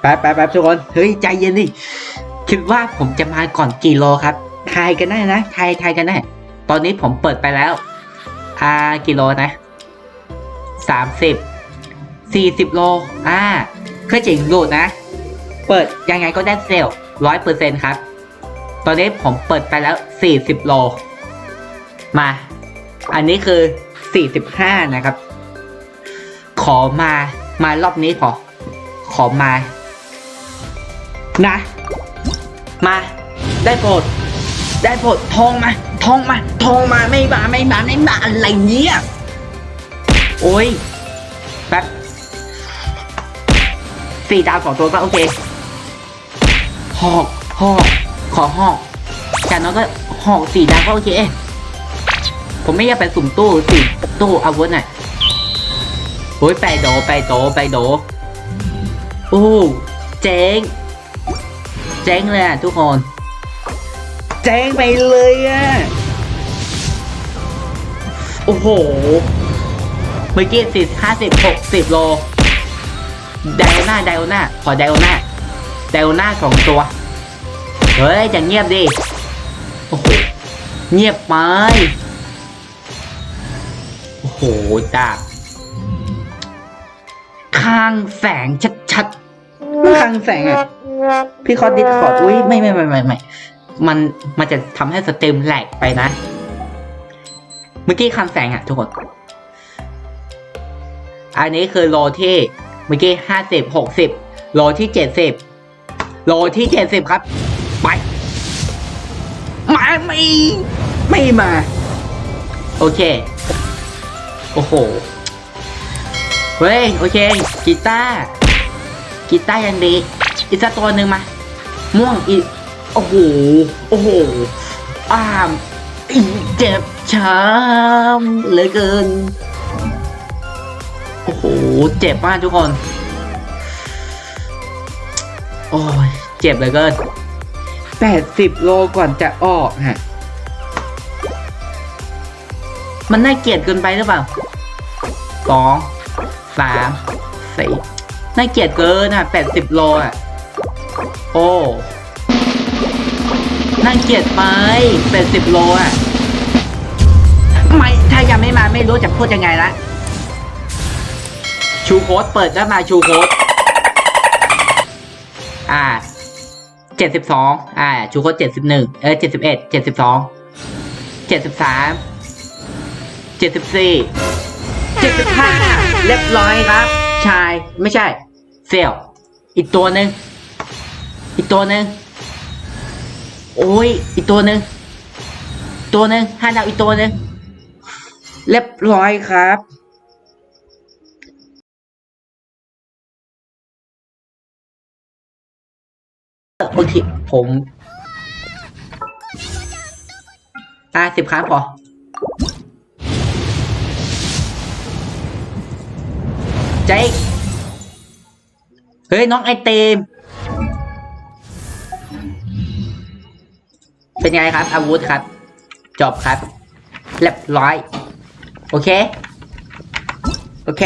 แป๊บแป๊บแป๊บทุกคน เฮ้ย ใจเย็นดิ คิดว่าผมจะมาก่อนกี่โลครับ ทายกันได้นะทายทายกันได้ ตอนนี้ผมเปิดไปแล้ว อ่า กี่โลนะสามสิบ สี่สิบโล อ่าเครื่องจริงรูดนะ เปิดยังไงก็ได้เซลล์ร้อยเปอร์เซ็นครับ ตอนนี้ผมเปิดไปแล้วสี่สิบโล มา อันนี้คือสี่สิบห้านะครับ อมามารอบนี้ขอ ขอมา นะ มา ได้โปรดได้โปรดทองมาทองมาทองมาไม่มาไม่มาไม่มาอะไรเนี้ยโอ้ยแป๊บสี่ดาวสองตัวก็โอเคหอกหอกขอหอกจากนั้นก็หอกสี่ดาวก็โอเค ผมไม่อยากไปสุ่มตู้สี่ตู้อาวุธน่ะ โอ้ยไปโดไปโดไปโดโอ้เจ๊งเจ๊งเลยอะทุกคนเจ๊งไปเลยอะโอ้โหเมื่อกี้สิบห้าสิบหกสิบโลไดโอน่าไดโอน่าขอไดโอน่าไดโอน่าสองตัว เฮ้ยจะเงียบดิโอ้โหเงียบไปโอ้โหดาบ ข้างแสงชัดๆข้างแสงอะ พี่คอดิสคอร์ดอุ้ยไม่ไม่ไม่ไม่ไม่มันมันจะทำให้สเต็มแหลกไปนะ เมื่อกี้คำแสงอะทุกคน อันนี้คือโลที่เมื่อกี้ห้าสิบหกสิบโลที่เจ็ดสิบโลที่เจ็ดสิบครับ ไปมาไม่ไม่มา โอเค โอ้โห เฮ้ย โอเค กีตาร์กีตาร์ยังดีอีกสักตัวหนึ่งมา ม่วงอีก โอ้โห โอ้โหอ้ามอีเจ็บช้ำเหลือเกิน โอ้โห เจ็บมากทุกคน โอ้ย เจ็บเหลือเกินแปดสิบโลก่อนจะออกฮะ มันน่าเกลียดเกินไปหรือเปล่าสอง สามสี่น่าเกลียดเกินอะแปดสิบโลอะ โอ้ น่าเกลียดไปแปดสิบโลอะ ไม่ ถ้ายังไม่มาไม่รู้จะพูดยังไงละ ชูโค้ดเปิดแล้วมาชูโค้ดอ่าเจ็ดสิบสองอ่า ชูโค้ดเจ็ดสิบหนึ่งเออเจ็ดสิบเอ็ดเจ็ดสิบสองเจ็ดสิบสามเจ็ดสิบสี่ จ็ดสิบห้าเรียบร้อยครับ ชายไม่ใช่ เซลลอีกตัวหนึ่งอีกตัวหนึ่งโอ้ย อีกตัวหนึ่งตัวหนึ่งห้าดาวอีกตัวหนึ่งเรียบร้อยครับโอเคผมอ่าสิบครั้งพอ เจ๊กเฮ้ย น้องไอเตม เป็นไงครับ อาวุธครับ จบครับเรียบร้อย โอเค โอเค